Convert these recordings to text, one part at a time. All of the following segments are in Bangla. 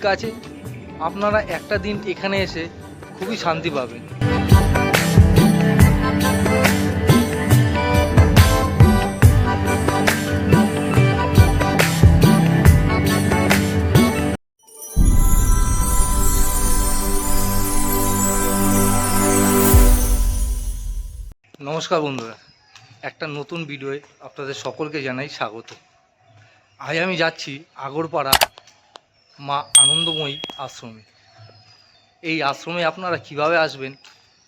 কলকাতার আছে, আপনারা একটা দিন এখানে এসে খুবই শান্তি পাবেন। নমস্কার বন্ধুরা, একটা নতুন ভিডিওয়ে আপনাদের সকলকে জানাই স্বাগত। আজ আমি যাচ্ছি আগরপাড়া মা আনন্দময়ী আশ্রমে। এই আশ্রমে আপনারা কীভাবে আসবেন?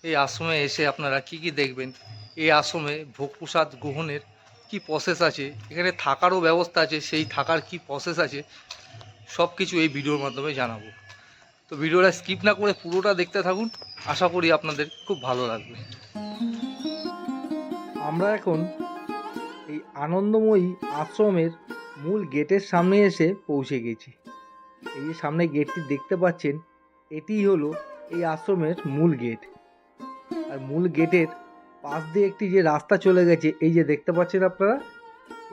এই আশ্রমে এসে আপনারা কি কি দেখবেন? এই আশ্রমে ভোগ প্রসাদ গ্রহণের কি প্রসেস আছে? এখানে থাকারও ব্যবস্থা আছে, সেই থাকার কি প্রসেস আছে? সব কিছু এই ভিডিওর মাধ্যমে জানাব। তো ভিডিওটা স্কিপ না করে পুরোটা দেখতে থাকুন। আশা করি আপনাদের খুব ভালো লাগবে। আমরা এখন এই আনন্দময়ী আশ্রমের মূল গেটের সামনে এসে পৌঁছে গেছি। এই যে সামনে গেটটি দেখতে পাচ্ছেন, এটিই হলো এই আশ্রমের মূল গেট আর মূল গেটের পাশ দিয়ে একটি যে রাস্তা চলে গেছে, এই যে দেখতে পাচ্ছেন আপনারা?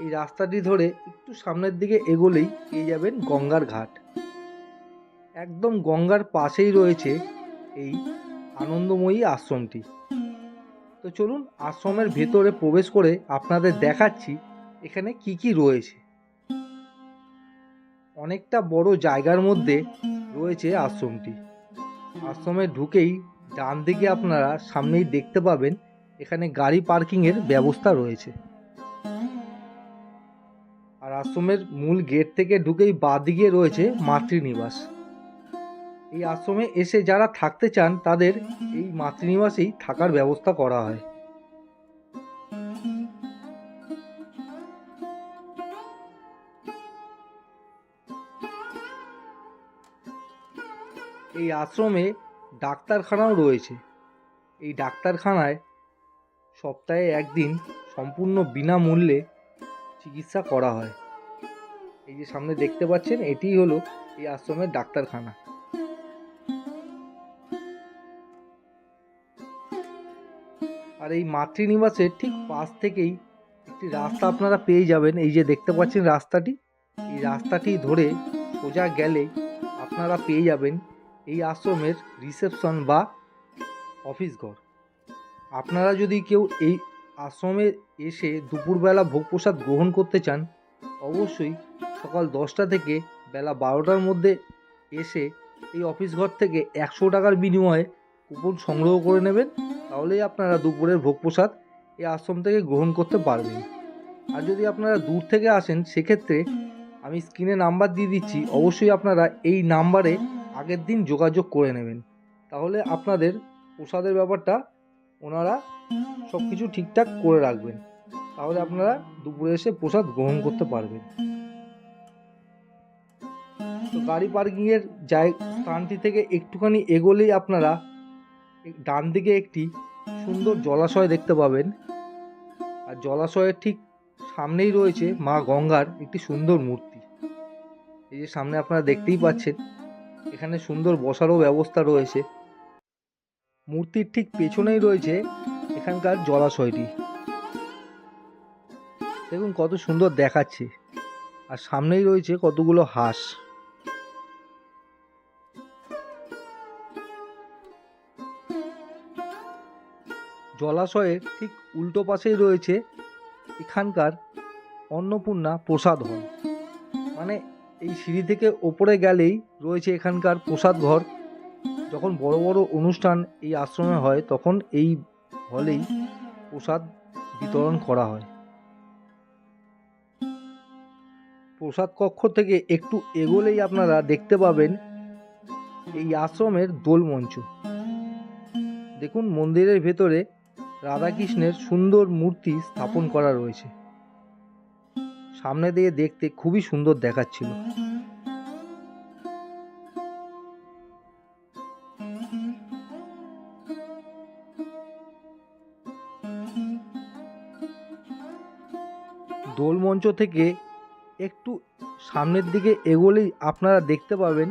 এই রাস্তাটি ধরে একটু সামনের দিকে এগোলেই পেয়ে যাবেন গঙ্গার ঘাট। একদম গঙ্গার পাশেই রয়েছে এই আনন্দময়ী আশ্রমটি। তো চলুন আশ্রমের ভেতরে প্রবেশ করে আপনাদের দেখাচ্ছি, এখানে কি কি রয়েছে। অনেকটা বড় জায়গার মধ্যে রয়েছে আশ্রমটি। আশ্রমে ঢুকেই ডান দিকে আপনারা সামনেই দেখতে পাবেন এখানে গাড়ি পার্কিংয়ের ব্যবস্থা রয়েছে। আর আশ্রমের মূল গেট থেকে ঢুকেই বাঁ দিকে রয়েছে মাতৃনিবাস। এই আশ্রমে এসে যারা থাকতে চান তাদের এই মাতৃনিবাসেই থাকার ব্যবস্থা করা হয়। এই আশ্রমে ডাক্তারখানাও রয়েছে। এই ডাক্তারখানায় সপ্তাহে একদিন সম্পূর্ণ বিনামূল্যে চিকিৎসা করা হয়। এই যে সামনে দেখতে পাচ্ছেন এটিই হলো এই আশ্রমের ডাক্তারখানা। আর এই মাতৃনিবাসের ঠিক পাশ থেকেই একটি রাস্তা আপনারা পেয়ে যাবেন। এই যে দেখতে পাচ্ছেন রাস্তাটি। এই রাস্তাটি ধরে সোজা গেলে আপনারা পেয়ে যাবেন এই আশ্রমের রিসেপশন বা অফিস ঘর। আপনারা যদি কেউ এই আশ্রমে এসে দুপুরবেলা ভোগ প্রসাদ গ্রহণ করতে চান, অবশ্যই সকাল দশটা থেকে বেলা বারোটার মধ্যে এসে এই অফিস ঘর থেকে একশো টাকার বিনিময়ে কুপন সংগ্রহ করে নেবেন। তাহলেই আপনারা দুপুরের ভোগ প্রসাদ এই আশ্রম থেকে গ্রহণ করতে পারবেন। আর যদি আপনারা দূর থেকে আসেন, সেক্ষেত্রে আমি স্ক্রিনে নাম্বার দিয়ে দিচ্ছি। অবশ্যই আপনারা এই নাম্বারে আগের দিন যোগাযোগ করে নেবেন। তাহলে আপনাদের প্রসাদের ব্যাপারটা ওনারা সব কিছু ঠিকঠাক করে রাখবেন। তাহলে আপনারা দুপুরে এসে প্রসাদ গ্রহণ করতে পারবেন। তো গাড়ি পার্কিংয়ের জায় স্থানটি থেকে একটুখানি এগোলেই আপনারা ডান দিকে একটি সুন্দর জলাশয় দেখতে পাবেন। আর জলাশয়ের ঠিক সামনেই রয়েছে মা গঙ্গার একটি সুন্দর মূর্তি। এই যে সামনে আপনারা দেখতেই পাচ্ছেন এখানে সুন্দর বসারও ব্যবস্থা রয়েছে। মূর্তির ঠিক পেছনেই রয়েছে এখানকার জলাশয়টি। দেখুন কত সুন্দর দেখাচ্ছে। আর সামনেই রয়েছে কতগুলো হাঁস। জলাশয়ের ঠিক উল্টো পাশেই রয়েছে এখানকার অন্নপূর্ণা প্রসাদ হল মানে এই সিঁড়ি থেকে ওপরে গেলেই রয়েছে এখানকার প্রসাদ ঘর। যখন বড় বড় অনুষ্ঠান এই আশ্রমে হয়, তখন এই হলেই প্রসাদ বিতরণ করা হয়। প্রসাদ কক্ষ থেকে একটু এগোলেই আপনারা দেখতে পাবেন এই আশ্রমের দোলমঞ্চ। দেখুন মন্দিরের ভেতরে রাধাকৃষ্ণের সুন্দর মূর্তি স্থাপন করা রয়েছে। সামনে দিয়ে দেখতে খুবই সুন্দর দেখাচ্ছিল। দোলমঞ্চ থেকে একটু সামনের দিকে এগোলেই আপনারা দেখতে পাবেন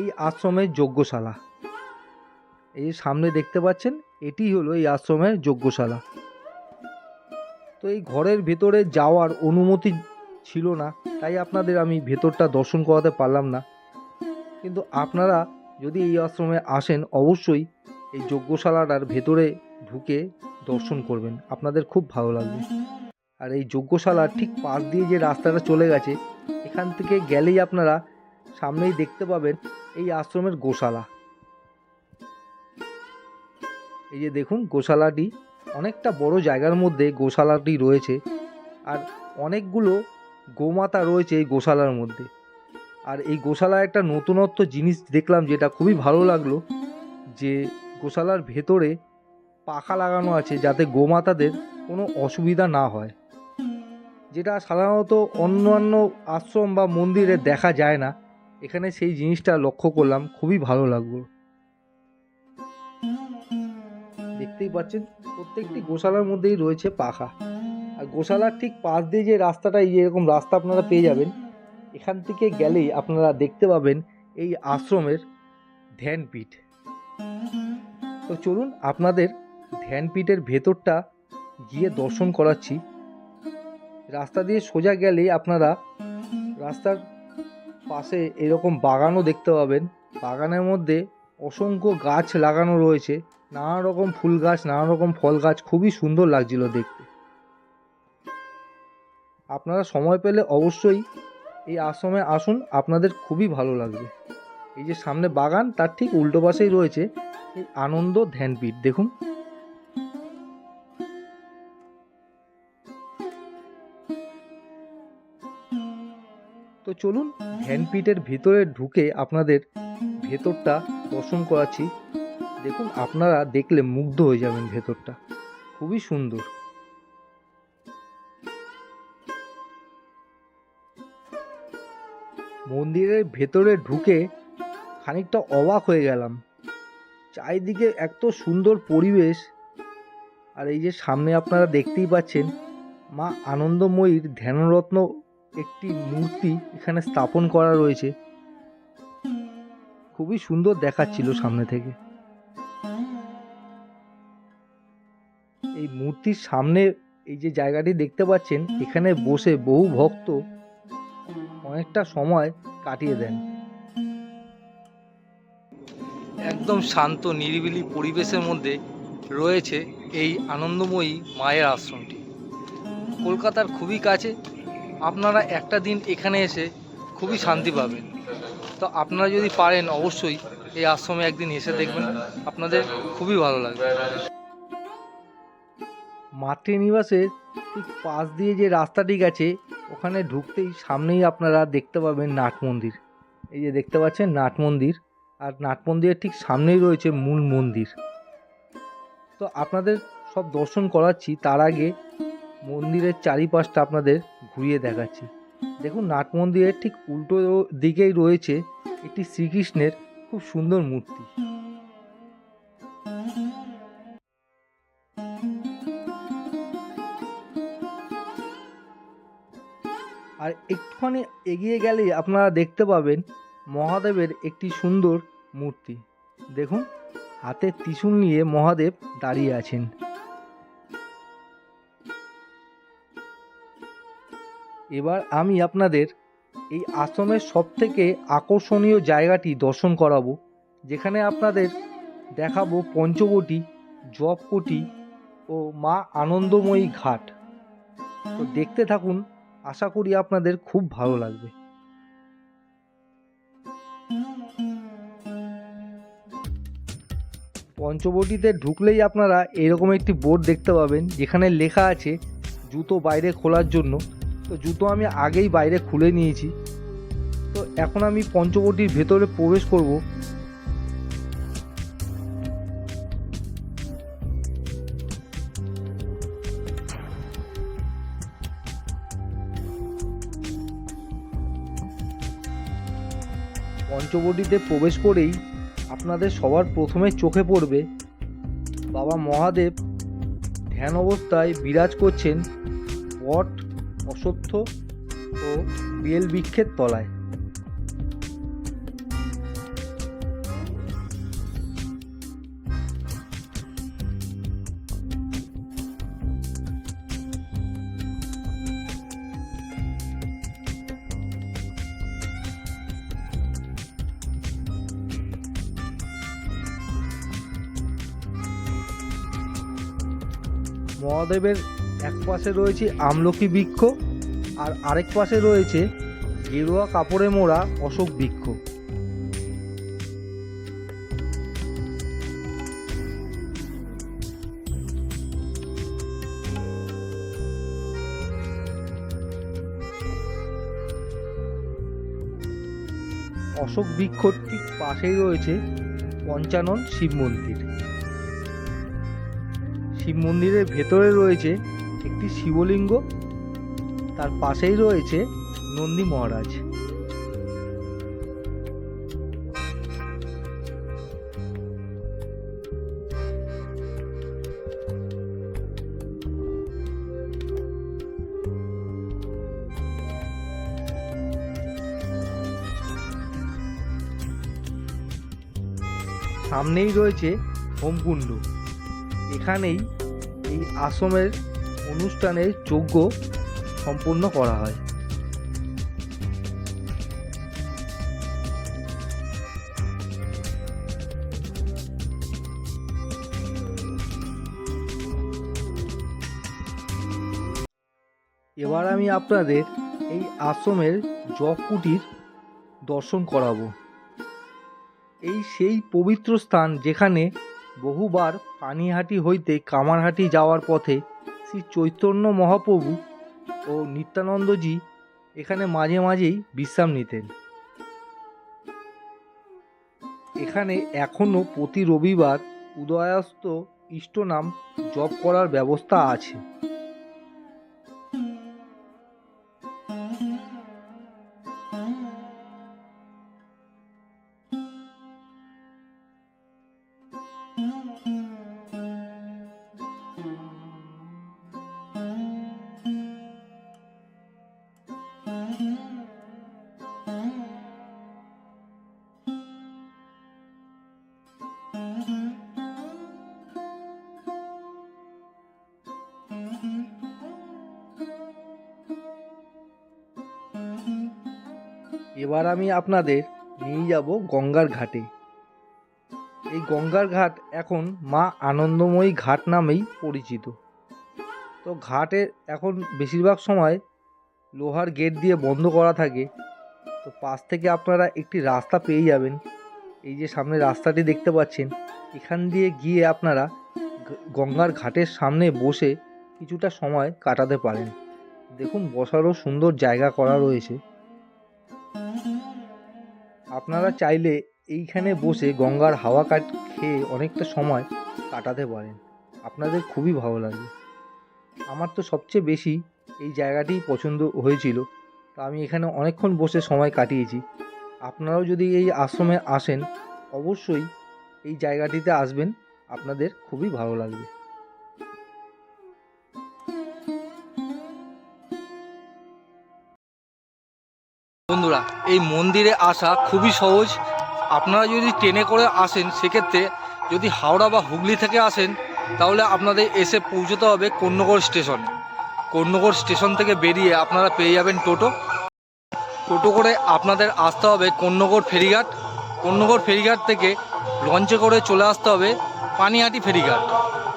এই আশ্রমের যজ্ঞশালা। এই সামনে দেখতে পাচ্ছেন এটিই হলো এই আশ্রমের যজ্ঞশালা। এই ঘরের ভেতরে যাওয়ার অনুমতি ছিল না, তাই আপনাদের আমি ভেতরটা দর্শন করাতে পারলাম না। কিন্তু আপনারা যদি এই আশ্রমে আসেন, অবশ্যই এই যজ্ঞশালাটার ভেতরে ঢুকে দর্শন করবেন। আপনাদের খুব ভালো লাগবে। আর এই যজ্ঞশালার ঠিক পাশ দিয়ে যে রাস্তাটা চলে গেছে, এখান থেকে গেলেই আপনারা সামনেই দেখতে পাবেন এই আশ্রমের গোশালা। এই যে দেখুন, গোশালাটি অনেকটা বড় জায়গার মধ্যে গোশালাটি রয়েছে আর অনেকগুলো গোমাতা রয়েছে এই গোশালার মধ্যে। আর এই গোশালায় একটা নতুনত্ব জিনিস দেখলাম যেটা খুবই ভালো লাগল যে গোশালার ভেতরে পাখা লাগানো আছে যাতে গোমাতাদের কোনো অসুবিধা না হয়। যেটা সাধারণত অন্যান্য আশ্রম বা মন্দিরে দেখা যায় না। এখানে সেই জিনিসটা লক্ষ্য করলাম, খুবই ভালো লাগল। দেখতেই পাচ্ছেন প্রত্যেকটি গোশালার মধ্যেই রয়েছে পাখা। আর গোশালার ঠিক পাশ দিয়ে যে রাস্তাটা এরকম রাস্তা আপনারা পেয়ে যাবেন, এখান থেকে গেলেই আপনারা দেখতে পাবেন এই আশ্রমের ধ্যানপীঠ। তো চলুন আপনাদের ধ্যানপীঠের ভেতরটা গিয়ে দর্শন করাচ্ছি। রাস্তা দিয়ে সোজা গেলেই আপনারা রাস্তার পাশে এরকম বাগানও দেখতে পাবেন। বাগানের মধ্যে অসংখ্য গাছ লাগানো রয়েছে। নানা রকম ফুল গাছ নানা রকম ফল গাছ, খুবই সুন্দর লাগছিল দেখতে। আপনারা সময় পেলে অবশ্যই এই আশ্রমে আসুন, আপনাদের খুবই ভালো লাগবে। এই যে সামনে বাগান, তার ঠিক উল্টো পাশেই রয়েছে এই আনন্দ ধ্যানপীঠ দেখুন। তো চলুন ধ্যানপীঠের ভিতরে ঢুকে আপনাদের ভেতরটা দর্শন করাচ্ছি। দেখুন, আপনারা দেখলে মুগ্ধ হয়ে যাবেন ভেতরটা। খুবই সুন্দর। মন্দিরের ভেতরে ঢুকে খানিকটা অবাক হয়ে গেলাম। চারিদিকে এত সুন্দর পরিবেশ। আর এই যে সামনে আপনারা দেখতেই পাচ্ছেন, মা আনন্দময়ীর ধ্যানরত্ন একটি মূর্তি এখানে স্থাপন করা রয়েছে। খুবই সুন্দর দেখাচ্ছিল সামনে থেকে। এই মূর্তির সামনে এই যে জায়গাটি দেখতে পাচ্ছেন, এখানে বসে বহু ভক্ত অনেকটা সময় কাটিয়ে দেন। একদম শান্ত, নিরিবিলি পরিবেশের মধ্যে রয়েছে এই আনন্দময়ী মায়ের আশ্রমটি। কলকাতার খুবই কাছে। আপনারা একটা দিন এখানে এসে খুবই শান্তি পাবেন। তো আপনারা যদি পারেন, অবশ্যই এই আশ্রমে একদিন এসে দেখবেন। আপনাদের খুবই ভালো লাগবে। মাতৃনিবাসের ঠিক পাশ দিয়ে যে রাস্তাটি গেছে, ওখানে ঢুকতেই সামনেই আপনারা দেখতে পাবেন নাট মন্দির। এই যে দেখতে পাচ্ছেন নাট মন্দির, আর নাট মন্দিরের ঠিক সামনেই রয়েছে মূল মন্দির। তো আপনাদের সব দর্শন করাচ্ছি, তার আগে মন্দিরের চারিপাশটা আপনাদের ঘুরিয়ে দেখাচ্ছি। দেখুন, নাট মন্দিরের ঠিক উল্টো দিকেই রয়েছে একটি শ্রীকৃষ্ণের খুব সুন্দর মূর্তি। একটুখানি এগিয়ে গেলেই আপনারা দেখতে পাবেন মহাদেবের একটি সুন্দর মূর্তি। দেখুন, হাতে ত্রিশূল নিয়ে মহাদেব দাঁড়িয়ে আছেন। এবার আমি আপনাদের এই আশ্রমের সবথেকে আকর্ষণীয় জায়গাটি দর্শন করাবো, যেখানে আপনাদের দেখাবো পঞ্চবটি জপকটি ও মা আনন্দময়ী ঘাট। তো দেখতে থাকুন আশা করি আপনাদের খুব ভালো লাগবে। পঞ্চবটিতে ঢুকলেই আপনারা এরকম একটি বোর্ড দেখতে পাবেন, যেখানে লেখা আছে, জুতো বাইরে খোলার জন্য। তো জুতো আমি আগেই বাইরে খুলে নিয়েছি। তো এখন আমি পঞ্চবটির ভেতরে প্রবেশ করব। পঞ্চবটিতে প্রবেশ করেই আপনাদের সবার প্রথমে চোখে পড়বে, বাবা মহাদেব ধ্যান অবস্থায় বিরাজ করছেন বট অসত্য ও বেল বৃক্ষের তলায়। মহাদেবের এক পাশে রয়েছে আমলকি বৃক্ষ আর আরেক পাশে রয়েছে গেরুয়া কাপড়ে মোড়া অশোক বৃক্ষ। অশোক বৃক্ষর ঠিক পাশেই রয়েছে পঞ্চানন শিব মন্দির। শিব মন্দিরের ভেতরে রয়েছে একটি শিবলিঙ্গ। তার পাশেই রয়েছে নন্দী মহারাজ। সামনেই রয়েছে হোমকুণ্ড। এখানেই এই আশ্রমের অনুষ্ঠানের যজ্ঞ সম্পূর্ণ করা হয়। এবার আমি আপনাদের এই আশ্রমের জপ কুটির দর্শন করাবো। এই সেই পবিত্র স্থান যেখানে বহুবার পানিহাটি হইতে কামারহাটি যাওয়ার পথে শ্রী চৈতন্য মহাপ্রভু ও নিত্যানন্দজি এখানে মাঝে মাঝেই বিশ্রাম নিতেন। এখানে এখনও প্রতি রবিবার উদয়াস্ত ইষ্টনাম জপ করার ব্যবস্থা আছে। এবার আমি আপনাদের নিয়ে যাব গঙ্গার ঘাটে। এই গঙ্গার ঘাট এখন মা আনন্দময়ী ঘাট নামেই পরিচিত। তো ঘাটে এখন বেশিরভাগ সময় লোহার গেট দিয়ে বন্ধ করা থাকে। তো পাশ থেকে আপনারা একটি রাস্তা পেয়ে যাবেন। এই যে সামনে রাস্তাটি দেখতে পাচ্ছেন, এখান দিয়ে গিয়ে আপনারা গঙ্গার ঘাটের সামনে বসে কিছুটা সময় কাটাতে পারেন। দেখুন, বসারও সুন্দর জায়গা করা রয়েছে। আপনারা চাইলে এইখানে বসে গঙ্গার হাওয়া কাট খেয়ে অনেকটা সময় কাটাতে পারেন। আপনাদের খুবই ভালো লাগবে। আমার তো সবচেয়ে বেশি এই জায়গাটিই পছন্দ হয়েছিল। তো আমি এখানে অনেকক্ষণ বসে সময় কাটিয়েছি। আপনারাও যদি এই আশ্রমে আসেন, অবশ্যই এই জায়গাটিতে আসবেন। আপনাদের খুবই ভালো লাগবে। এই মন্দিরে আসা খুবই সহজ। আপনারা যদি ট্রেনে করে আসেন, সেক্ষেত্রে যদি হাওড়া বা হুগলি থেকে আসেন, তাহলে আপনাদের এসে পৌঁছতে হবে কন্যগড় স্টেশন। কন্যগড় স্টেশন থেকে বেরিয়ে আপনারা পেয়ে যাবেন টোটো। টোটো করে আপনাদের আসতে হবে কন্যগড় ফেরিঘাট। কন্যগড় ফেরিঘাট থেকে লঞ্চে করে চলে আসতে হবে পানিহাটি ফেরিঘাট।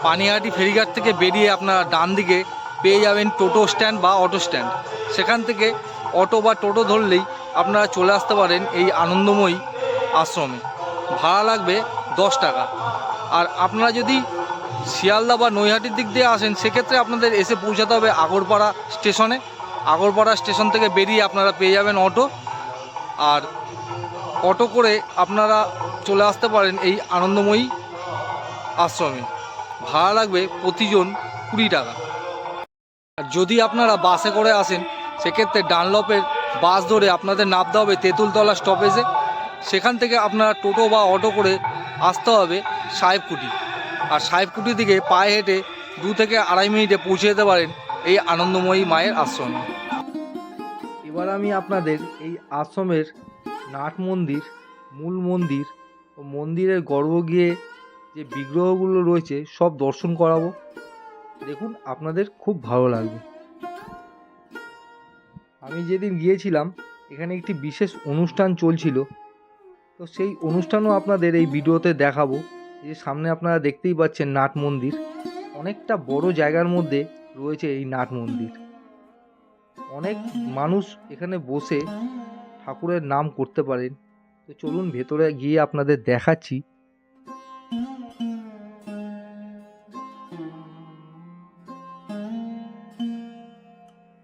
পানিহাটি ফেরিঘাট থেকে বেরিয়ে আপনারা ডান দিকে পেয়ে যাবেন টোটো স্ট্যান্ড বা অটো স্ট্যান্ড। সেখান থেকে অটো বা টোটো ধরলেই আপনারা চলে আসতে পারেন এই আনন্দময়ী আশ্রমে। ভাড়া লাগবে দশ টাকা। আর আপনারা যদি শিয়ালদা বা নৈহাটির দিক দিয়ে আসেন, সেক্ষেত্রে আপনাদের এসে পৌঁছাতে হবে আগরপাড়া স্টেশনে। আগরপাড়া স্টেশন থেকে বেরিয়ে আপনারা পেয়ে যাবেন অটো। আর অটো করে আপনারা চলে আসতে পারেন এই আনন্দময়ী আশ্রমে। ভাড়া লাগবে প্রতিজন কুড়ি টাকা। আর যদি আপনারা বাসে করে আসেন, সেক্ষেত্রে ডানলপের বাস ধরে আপনাদের নামতে হবে তেঁতুলতলা স্টপেজে সেখান থেকে আপনারা টোটো বা অটো করে আসতে হবে সাহেবকুটি। আর সাহেবকুটি থেকে পায়ে হেঁটে দু থেকে আড়াই মিনিটে পৌঁছে যেতে পারেন এই আনন্দময়ী মায়ের আশ্রমে। এবার আমি আপনাদের এই আশ্রমের নাট মন্দির, মূল মন্দির ও মন্দিরের গর্ভ গিয়ে যে বিগ্রহগুলো রয়েছে সব দর্শন করাবো। দেখুন, আপনাদের খুব ভালো লাগবে। আমি যেদিন গিয়েছিলাম, এখানে একটি বিশেষ অনুষ্ঠান চলছিল। তো সেই অনুষ্ঠানও আপনাদের এই ভিডিওতে দেখাবো। যে সামনে আপনারা দেখতেই পাচ্ছেন নাট মন্দির। অনেকটা বড় জায়গার মধ্যে রয়েছে এই নাট মন্দির। অনেক মানুষ এখানে বসে ঠাকুরের নাম করতে পারেন। তো চলুন ভেতরে গিয়ে আপনাদের দেখাচ্ছি।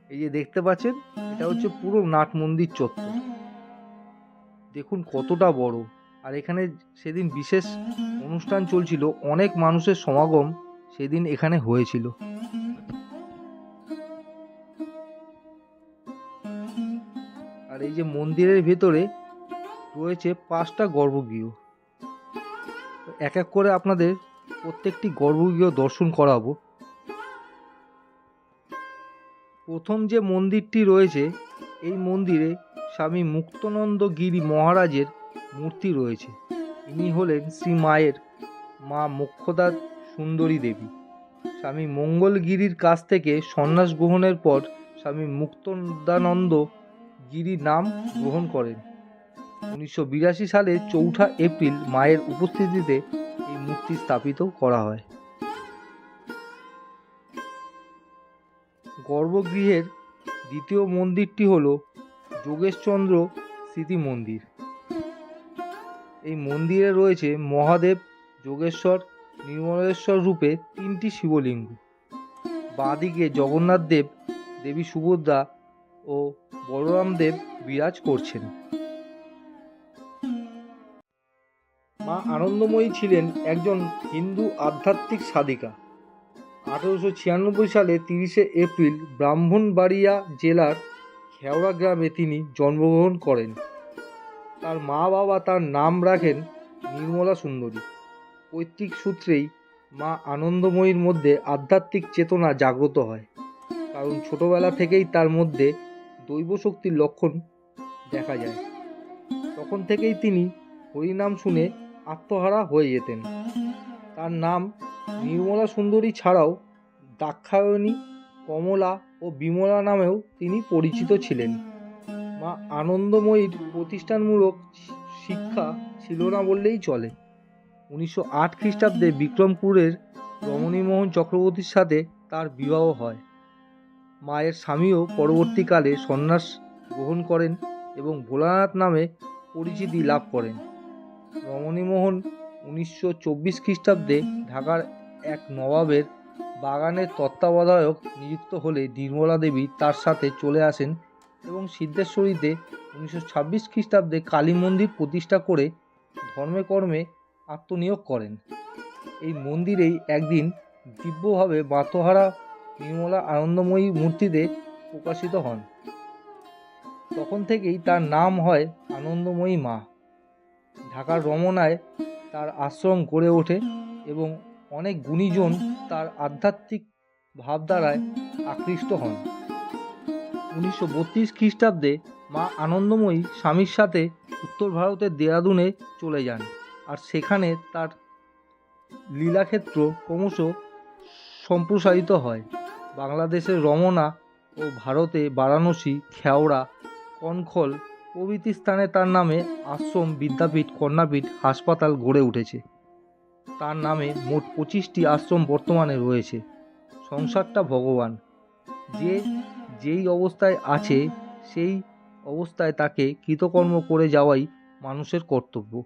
এই যে দেখতে পাচ্ছেন এটা হচ্ছে পুরো নাট মন্দির চত্বর। দেখুন কতটা বড়। আর এখানে সেদিন বিশেষ অনুষ্ঠান চলছিল, অনেক মানুষের সমাগম সেদিন এখানে হয়েছিল। আর এই যে মন্দিরের ভেতরে রয়েছে পাঁচটা গর্ভগৃহ। এক এক করে আপনাদের প্রত্যেকটি গর্ভগৃহ দর্শন করাবো। প্রথম যে মন্দিরটি রয়েছে, এই মন্দিরে স্বামী মুক্তানন্দ গিরি মহারাজের মূর্তি রয়েছে। ইনি হলেন শ্রী মায়ের মা মোক্ষদা সুন্দরী দেবী। স্বামী মঙ্গলগিরির কাছ থেকে সন্ন্যাস গ্রহণের পর স্বামী মুক্তদানন্দ গিরি নাম গ্রহণ করেন। উনিশশো বিরাশি সালে চৌঠা এপ্রিল মায়ের উপস্থিতিতে এই মূর্তি স্থাপিত করা হয়। গর্ভগৃহের দ্বিতীয় মন্দিরটি হল যোগেশচন্দ্র স্মৃতি মন্দির। এই মন্দিরে রয়েছে মহাদেব, যোগেশ্বর, নির্মলেশ্বর রূপে তিনটি শিবলিঙ্গ। বাঁদিকে জগন্নাথ দেব, দেবী সুভদ্রা ও বলরাম দেব বিরাজ করছেন। মা আনন্দময়ী ছিলেন একজন হিন্দু আধ্যাত্মিক সাধিকা। আঠেরোশো ছিয়ানব্বই সালে তিরিশে এপ্রিল ব্রাহ্মণবাড়িয়া জেলার খেওড়া গ্রামে তিনি জন্মগ্রহণ করেন। তার মা বাবা তার নাম রাখেন নির্মলা সুন্দরী। পৈতৃক সূত্রেই মা আনন্দময়ীর মধ্যে আধ্যাত্মিক চেতনা জাগ্রত হয়। কারণ ছোটবেলা থেকেই তার মধ্যে দৈব শক্তির লক্ষণ দেখা যায়। তখন থেকেই তিনি হরিনাম শুনে আত্মহারা হয়ে যেতেন। তার নাম নির্মলা সুন্দরী ছাড়াও দাক্ষায়ণী, কমলা ও বিমলা নামেও তিনি পরিচিত ছিলেন। মা আনন্দময়ীর প্রতিষ্ঠানমূলক শিক্ষা ছিল না বললেই চলে। উনিশশো আট খ্রিস্টাব্দে বিক্রমপুরের রমণীমোহন চক্রবর্তীর সাথে তার বিবাহ হয়। মায়ের স্বামীও পরবর্তীকালে সন্ন্যাস গ্রহণ করেন এবং ভোলানাথ নামে পরিচিতি লাভ করেন। রমণীমোহন উনিশশো চব্বিশ খ্রিস্টাব্দে ঢাকার এক নবাবের বাগানের তত্ত্বাবধায়ক নিযুক্ত হলে নির্মলা দেবী তার সাথে চলে আসেন এবং সিদ্ধেশ্বরীতে উনিশশো ছাব্বিশ খ্রিস্টাব্দে কালী মন্দির প্রতিষ্ঠা করে ধর্মে কর্মে আত্মনিয়োগ করেন। এই মন্দিরেই একদিন দিব্যভাবে বাতহারা নির্মলা আনন্দময়ী মূর্তিতে প্রকাশিত হন। তখন থেকেই তার নাম হয় আনন্দময়ী মা। ঢাকার রমনায় তার আশ্রম গড়ে ওঠে এবং অনেক গুণীজন তার আধ্যাত্মিক ভাবধারায় আকৃষ্ট হন। উনিশশো বত্রিশ খ্রিস্টাব্দে মা আনন্দময়ী স্বামীর সাথে উত্তর ভারতের দেরাদুনে চলে যান আর সেখানে তার লীলাক্ষেত্র ক্রমশ সম্প্রসারিত হয়। বাংলাদেশের রমনা ও ভারতে বারাণসী, খেওড়া, কনখল প্রভৃতি স্থানে তার নামে আশ্রম, বিদ্যাপীঠ, কন্যাপীঠ, হাসপাতাল গড়ে উঠেছে। তার নামে মোট পঁচিশটি আশ্রম বর্তমানে রয়েছে। সংসারটা ভগবান। যে যেই অবস্থায় আছে, সেই অবস্থায় তাকে কৃতকর্ম করে যাওয়াই মানুষের কর্তব্য।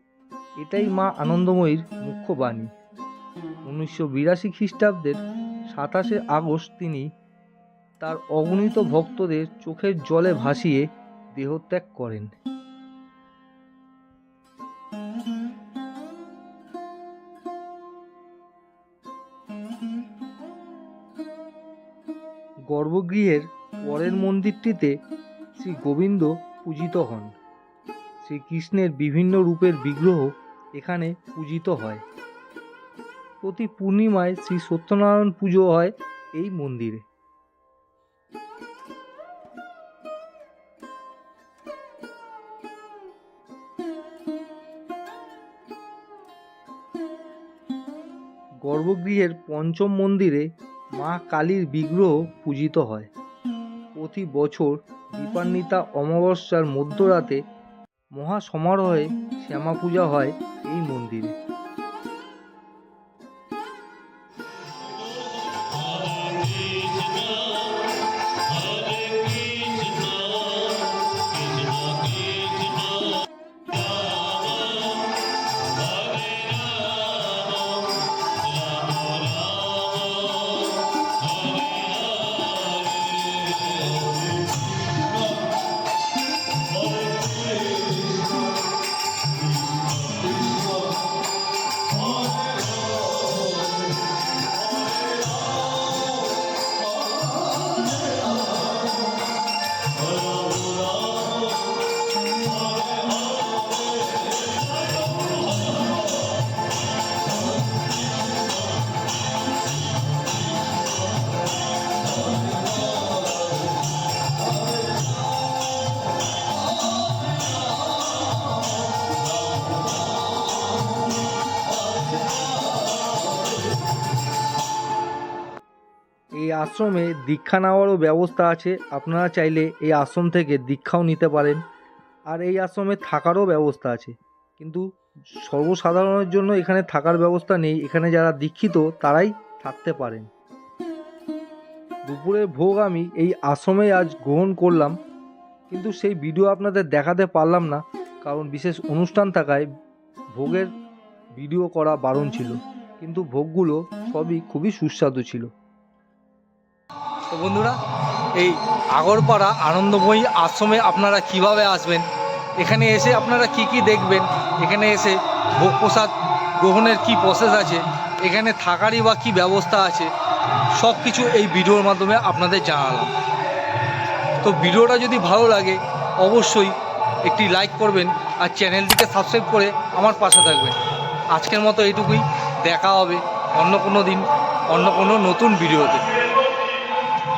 এটাই মা আনন্দময়ীর মুখ্য বাণী। উনিশশো বিরাশি খ্রিস্টাব্দের সাতাশে আগস্ট তিনি তার অগণিত ভক্তদের চোখের জলে ভাসিয়ে দেহত্যাগ করেন। গর্ভগৃহের পরের মন্দিরটিতে শ্রী গোবিন্দ পূজিত হন। শ্রীকৃষ্ণের বিভিন্ন রূপের বিগ্রহ এখানে পূজিত হয়। প্রতি পূর্ণিমায় শ্রী সত্যনারায়ণ পুজো হয় এই মন্দিরে। গর্ভগৃহের পঞ্চম মন্দিরে মা কালীর বিগ্রহ পূজিত হয়। প্রতি বছর দীপান্বিতা অমাবস্যার মধ্যরাতে মহা সমারোহে শ্যামা পূজা হয় এই মন্দিরে। আশ্রমে দীক্ষা নেওয়ারও ব্যবস্থা আছে। আপনারা চাইলে এই আশ্রম থেকে দীক্ষাও নিতে পারেন আর এই আশ্রমে থাকারও ব্যবস্থা আছে। কিন্তু সর্বসাধারণের জন্য এখানে থাকার ব্যবস্থা নেই। এখানে যারা দীক্ষিত, তারাই থাকতে পারেন। দুপুরের ভোগ আমি এই আশ্রমে আজ গ্রহণ করলাম। কিন্তু সেই ভিডিও আপনাদের দেখাতে পারলাম না, কারণ বিশেষ অনুষ্ঠান থাকায় ভোগের ভিডিও করা বারণ ছিল। কিন্তু ভোগগুলো সবই খুবই সুস্বাদু ছিল। তো বন্ধুরা, এই আগরপাড়া আনন্দময়ী আশ্রমে আপনারা কীভাবে আসবেন? এখানে এসে আপনারা কি কি দেখবেন? এখানে এসে ভোগ প্রসাদ গ্রহণের কি প্রসেস আছে? এখানে থাকারই বা কী ব্যবস্থা আছে? সব কিছু এই ভিডিওর মাধ্যমে আপনাদের জানালাম। তো ভিডিওটা যদি ভালো লাগে, অবশ্যই একটি লাইক করবেন আর চ্যানেলটিকে সাবস্ক্রাইব করে আমার পাশে থাকবেন। আজকের মতো এইটুকুই। দেখা হবে অন্য কোনো দিন, অন্য কোনো নতুন ভিডিওতে।